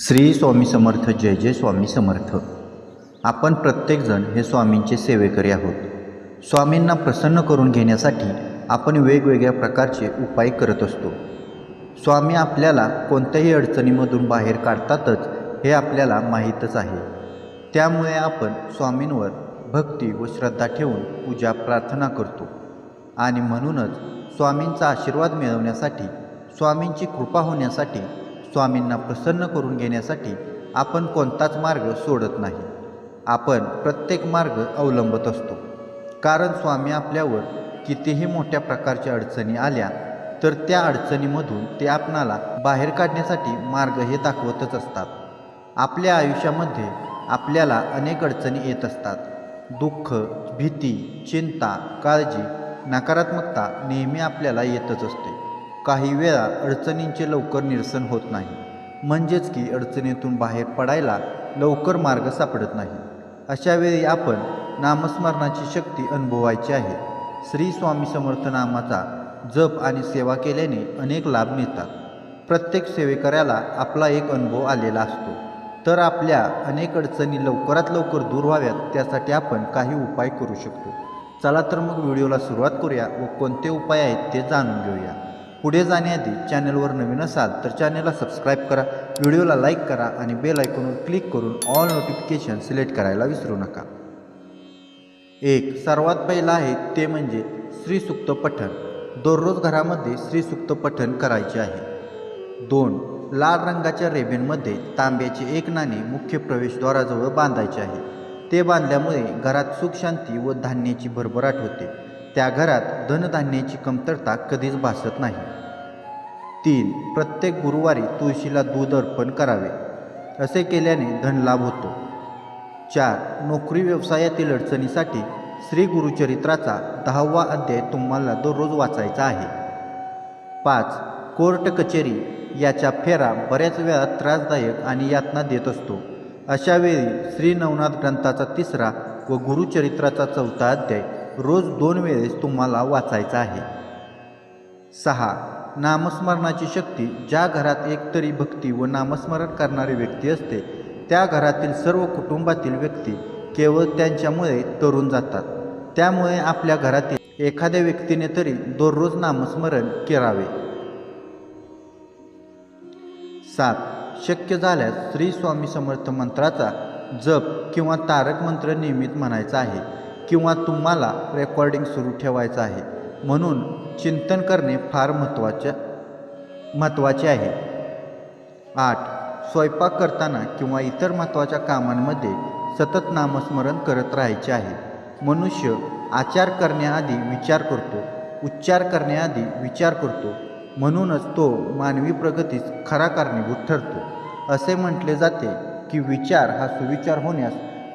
श्री स्वामी समर्थ जय जय स्वामी समर्थ. आपण प्रत्येकजण हे स्वामींचे सेवेकरी आहोत. स्वामींना प्रसन्न करून घेण्यासाठी आपण वेगवेगळ्या प्रकारचे उपाय करत असतो. स्वामी आपल्याला कोणत्याही अडचणीमधून बाहेर काढतातच हे आपल्याला माहीतच आहे. त्यामुळे आपण स्वामींवर भक्ती व श्रद्धा ठेवून पूजा प्रार्थना करतो. आणि म्हणूनच स्वामींचा आशीर्वाद मिळवण्यासाठी स्वामींची कृपा होण्यासाठी स्वामींना प्रसन्न करून घेण्यासाठी आपण कोणताच मार्ग सोडत नाही. आपण प्रत्येक मार्ग अवलंबत असतो. कारण स्वामी आपल्यावर कितीही मोठ्या प्रकारच्या अडचणी आल्या तर त्या अडचणीमधून ते आपणाला बाहेर काढण्यासाठी मार्ग हे दाखवतच असतात. आपल्या आयुष्यामध्ये आपल्याला अनेक अडचणी येत असतात. दुःख भीती चिंता काळजी नकारात्मकता नेहमी आपल्याला येतच असते. काही वेळा अडचणींचे लवकर निरसन होत नाही. म्हणजेच की अडचणीतून बाहेर पडायला लवकर मार्ग सापडत नाही. अशावेळी आपण नामस्मरणाची शक्ती अनुभवायची आहे. श्री स्वामी समर्थ नामाचा जप आणि सेवा केल्याने अनेक लाभ मिळतात. प्रत्येक सेवेकऱ्याला आपला एक अनुभव आलेला असतो. तर आपल्या अनेक अडचणी लवकरात लवकर दूर व्हाव्यात त्यासाठी आपण काही उपाय करू शकतो. चला तर मग व्हिडिओला सुरुवात करूया व कोणते उपाय आहेत ते जाणून घेऊया. पुढे जाण्याआधी चॅनलवर नवीन असाल तर चॅनलला सबस्क्राईब करा व्हिडिओला लाईक करा आणि बेल आयकॉनवर क्लिक करून ऑल नोटिफिकेशन सिलेक्ट करायला विसरू नका. एक सर्वात पहिलं आहे ते म्हणजे श्रीसुक्त पठण. दररोज घरामध्ये श्रीसुक्त पठण करायचे आहे. दोन लाल रंगाच्या रेबेनमध्ये तांब्याचे एक नाणे मुख्य प्रवेशद्वाराजवळ बांधायचे आहे. ते बांधल्यामुळे घरात सुखशांती व धान्याची भरभराट होते. त्या घरात धनधान्याची कमतरता कधीच भासत नाही. तीन प्रत्येक गुरुवारी तुळशीला दूध अर्पण करावे असे केल्याने धनलाभ होतो. चार नोकरी व्यवसायातील अडचणीसाठी श्री गुरुचरित्राचा दहावा अध्याय तुम्हाला दररोज वाचायचा आहे. पाच कोर्ट कचेरी याच्या फेरा बऱ्याच वेळा त्रासदायक आणि यातना देत असतो. अशावेळी श्री नवनाथ ग्रंथाचा तिसरा व गुरुचरित्राचा चौथा अध्याय रोज दोन वेळेस तुम्हाला वाचायचा आहे. सहा. नामस्मरणाची शक्ती. ज्या घरात एकतरी भक्ती व नामस्मरण करणारी व्यक्ती असते त्या घरातील सर्व कुटुंबातील व्यक्ती केवळ त्यांच्यामुळे तरुण जातात. त्यामुळे आपल्या घरातील एखाद्या व्यक्तीने तरी दररोज नामस्मरण करावे. सात. शक्य झाल्यास श्री स्वामी समर्थ मंत्राचा जप किंवा तारक मंत्र नियमित म्हणायचा आहे. किंवा तुम्हाला रेकॉर्डिंग सुरू ठेवायचं आहे. म्हणून चिंतन करणे फार महत्त्वाचे महत्त्वाचे आहे. आठ. स्वयंपाक करताना किंवा इतर महत्त्वाच्या कामांमध्ये सतत नामस्मरण करत राहायचे आहे. मनुष्य आचार करण्याआधी विचार करतो उच्चार करण्याआधी विचार करतो म्हणूनच तो मानवी प्रगतीस खरा कारणीभूत ठरतो. असे म्हटले जाते की विचार हा सुविचार होण्यास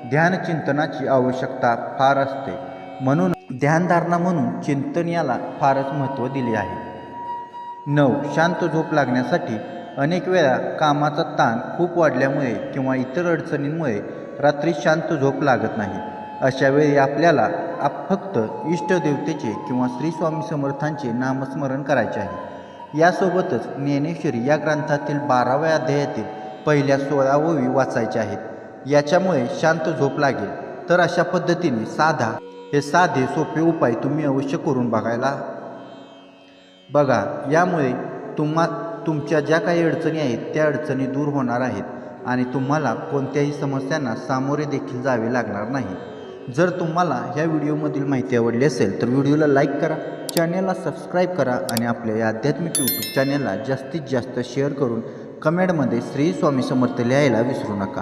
ध्यानचिंतनाची आवश्यकता फार असते. म्हणून ध्यानधारणा म्हणून चिंतन याला फारच महत्त्व दिले आहे. नऊ शांत झोप लागण्यासाठी अनेक वेळा कामाचा ताण खूप वाढल्यामुळे किंवा इतर अडचणींमुळे रात्री शांत झोप लागत नाही. अशावेळी आपल्याला आप फक्त इष्टदेवतेचे किंवा श्री स्वामी समर्थांचे नामस्मरण करायचे आहे. यासोबतच ज्ञानेश्वरी या ग्रंथातील बाराव्या अध्यायातील पहिल्या सोळा ओवी वाचायच्या आहेत. याच्यामुळे शांत झोप लागेल. तर अशा पद्धतीने साधा हे साधे सोपे उपाय तुम्ही अवश्य करून बघायला. बघा यामुळे तुम्हा तुमच्या ज्या काही अडचणी आहेत त्या अडचणी दूर होणार आहेत आणि तुम्हाला कोणत्याही समस्यांना सामोरे देखील जावे लागणार नाही. जर तुम्हाला ह्या व्हिडिओमधील माहिती आवडली असेल तर व्हिडिओला लाईक करा चॅनेलला सबस्क्राईब करा आणि आपल्या या आध्यात्मिक यूट्यूब चॅनेलला जास्तीत जास्त शेअर करून कमेंटमध्ये श्री स्वामी समर्थ लिहायला विसरू नका.